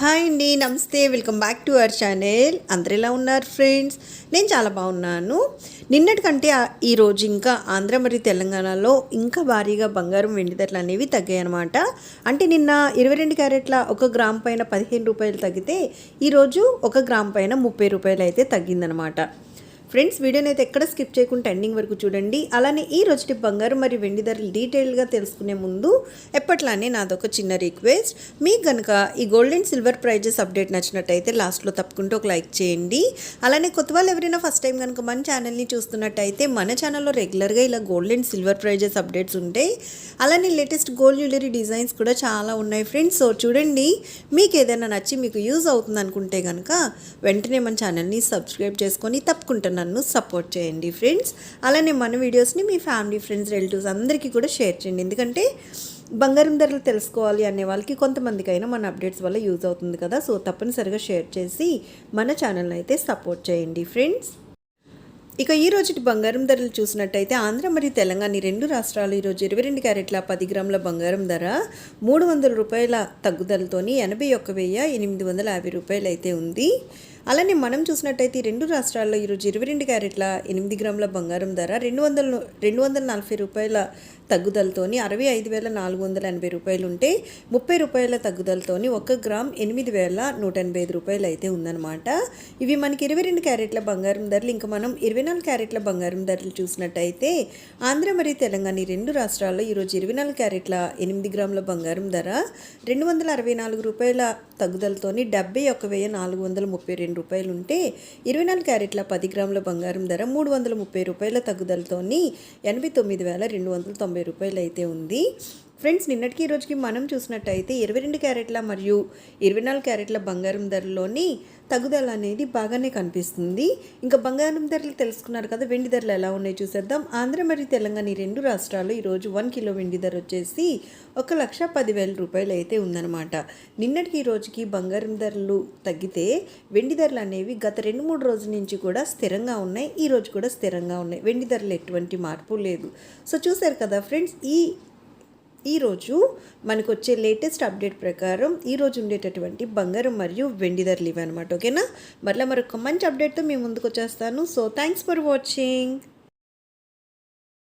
Hi అండి నమస్తే. Welcome back to our channel. అందరు ఎలా ఉన్నారు ఫ్రెండ్స్? నేను చాలా బాగున్నాను. నిన్నటికంటే ఈరోజు ఇంకా ఆంధ్ర మరియు తెలంగాణలో ఇంకా భారీగా బంగారం వెండి ధరలు అనేవి తగ్గాయి అనమాట అంటే నిన్న ఇరవై రెండు క్యారెట్ల ఒక గ్రామ్ పైన పదిహేను రూపాయలు తగ్గితే ఈరోజు ఒక గ్రామ్ పైన ముప్పై రూపాయలు అయితే తగ్గిందనమాట ఫ్రెండ్స్ వీడియోని అయితే ఎక్కడ స్కిప్ చేయకుండా ఎండింగ్ వరకు చూడండి. అలానే ఈ రోజుటి బంగారం మరియు వెండి ధరలు డీటెయిల్గా తెలుసుకునే ముందు ఎప్పట్లానే నాదొక చిన్న రిక్వెస్ట్. మీకు కనుక ఈ gold and silver prices update నచ్చినట్టయితే లాస్ట్లో తప్పకుండా ఒక లైక్ చేయండి. అలానే కొత్త వాళ్ళు ఎవరైనా ఫస్ట్ టైం కనుక మన ఛానల్ని చూస్తున్నట్టయితే మన ఛానల్లో రెగ్యులర్గా ఇలా gold and silver prices updates ఉంటాయి. అలానే లేటెస్ట్ గోల్డ్ జ్యువెలరీ డిజైన్స్ కూడా చాలా ఉన్నాయి ఫ్రెండ్స్. సో చూడండి మీకు ఏదైనా నచ్చి మీకు యూజ్ అవుతుంది అనుకుంటే కనుక వెంటనే మన ఛానల్ని సబ్స్క్రైబ్ చేసుకొని తప్పుకుంటాను నన్ను సపోర్ట్ చేయండి ఫ్రెండ్స్. అలానే మన వీడియోస్ని మీ ఫ్యామిలీ ఫ్రెండ్స్ రిలేటివ్స్ అందరికీ కూడా షేర్ చేయండి. ఎందుకంటే బంగారం ధరలు తెలుసుకోవాలి అనే వాళ్ళకి కొంతమందికైనా మన అప్డేట్స్ వల్ల యూజ్ అవుతుంది కదా. సో తప్పనిసరిగా షేర్ చేసి మన ఛానల్ని అయితే సపోర్ట్ చేయండి ఫ్రెండ్స్. ఇక ఈ రోజుటి బంగారం ధరలు చూసినట్టయితే ఆంధ్ర మరియు తెలంగాణ రెండు రాష్ట్రాలు ఈరోజు ఇరవై రెండు క్యారెట్ల పది గ్రాముల బంగారం ధర మూడు వందల రూపాయల తగ్గుదలతోని ఎనభై ఒక్క వెయ్యి ఎనిమిది వందల యాభై రూపాయలు అయితే ఉంది. అలానే మనం చూసినట్టయితే ఈ రెండు రాష్ట్రాల్లో ఈరోజు ఇరవై రెండు క్యారెట్ల ఎనిమిది గ్రాముల బంగారం ధర రెండు వందల రెండు వందల నలభై రూపాయల తగ్గుదలతోని అరవై ఐదు వేల నాలుగు వందల ఎనభై రూపాయలు ఉంటే ముప్పై రూపాయల తగ్గుదలతోని ఒక గ్రామ్ ఎనిమిది వేల నూట ఎనభై ఐదు రూపాయలు అయితే ఉందన్నమాట. ఇవి మనకి ఇరవై రెండు క్యారెట్ల బంగారం ధరలు ఇంకా మనం ఇరవై నాలుగు క్యారెట్ల బంగారం ధరలు చూసినట్టయితే ఆంధ్ర మరియు తెలంగాణ ఈ రెండు రాష్ట్రాల్లో ఈరోజు ఇరవై నాలుగు క్యారెట్ల ఎనిమిది గ్రాముల బంగారం ధర రెండు వందల అరవై నాలుగు రూపాయల తగ్గుదలతోని డెబ్బై ఒక వెయ్యి నాలుగు వందల ముప్పై రెండు రూపాయలు ఉంటే ఇరవై నాలుగు క్యారెట్ల పది గ్రాముల బంగారం ధర మూడు వందల ముప్పై రూపాయల తగ్గుదలతోని ఎనభై తొమ్మిది వేల రెండు వందల తొంభై రూపాయలు అయితే ఉంది. ఫ్రెండ్స్ నిన్నటికి ఈ రోజుకి మనం చూసినట్టయితే ఇరవై రెండు క్యారెట్ల మరియు ఇరవై నాలుగు క్యారెట్ల బంగారం ధరలోని తగ్గుదల అనేది బాగానే కనిపిస్తుంది. ఇంకా బంగారం ధరలు తెలుసుకున్నారు కదా వెండి ధరలు ఎలా ఉన్నాయి చూసేద్దాం. ఆంధ్ర మరియు తెలంగాణ ఈ రెండు రాష్ట్రాలు ఈరోజు వన్ కిలో వెండి ధర వచ్చేసి ఒక లక్ష పదివేల రూపాయలు అయితే ఉందన్నమాట. నిన్నటికి ఈ రోజుకి బంగారం ధరలు తగ్గితే వెండి ధరలు అనేవి గత రెండు మూడు రోజుల నుంచి కూడా స్థిరంగా ఉన్నాయి ఈ రోజు కూడా స్థిరంగా ఉన్నాయి. వెండి ధరలు ఎటువంటి మార్పు లేదు. సో చూసారు కదా ఫ్రెండ్స్ ఈ ఈరోజు మనకు వచ్చే లేటెస్ట్ అప్డేట్ ప్రకారం ఈరోజు ఉండేటటువంటి బంగారం మరియు వెండి ధరలు అనమాట ఓకేనా? మరలా మరొక మంచి అప్డేట్తో మేము ముందుకు వచ్చేస్తాను సో థ్యాంక్స్ ఫర్ వాచింగ్